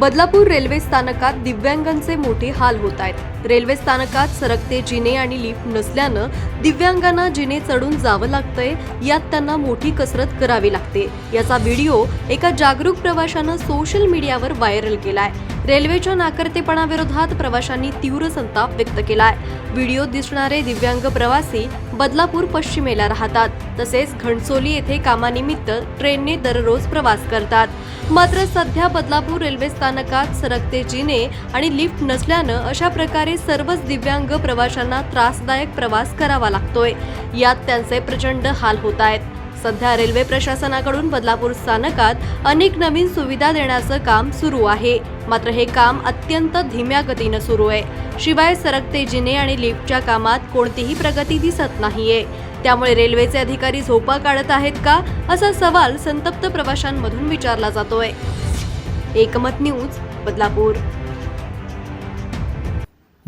Badlapur railway स्थानकात दिव्यांगांचे मोठे हाल होत आहेत. रेल्वे स्थानकात सरकते जिने आणि लिफ्ट नसल्यानं दिव्यांगांना जिने चढून जावं लागतंय यात त्यांना मोठी कसरत करावी लागते. याचा व्हिडिओ एका जागरूक प्रवाशानं सोशल मीडियावर व्हायरल केलाय. रेल्वेच्या नाकर्तेपणाविरोधात प्रवाशांनी तीव्र संताप व्यक्त केलाय. व्हिडिओ दिसणारे दिव्यांग प्रवासी बदलापूर पश्चिमेला राहतात. तसेच घणसोली येथे कामानिमित्त ट्रेनने दररोज प्रवास करतात. मात्र सध्या बदलापूर रेल्वे स्थानकात सरकते जिने आणि लिफ्ट नसल्यानं अशा प्रकारे सर्वच दिव्यांग प्रवाशांना त्रासदायक प्रवास करावा लागतोय. यात त्यांचे प्रचंड हाल होत आहेत. सध्या रेल्वे प्रशासनाकडून बदलापूर स्थानकात अनेक नवीन सुविधा देण्याचं काम सुरू आहे. मात्र हे काम अत्यंत धीम्या गतीनं सुरू आहे. शिवाय सरकते जिने आणि लिफ्टच्या कामात कोणतीही प्रगती दिसत नाहीये. त्यामुळे रेल्वेचे अधिकारी झोपा काढत आहेत का असा सवाल संतप्त प्रवाशांमधून विचारला जातोय. एकमत न्यूज बदलापूर.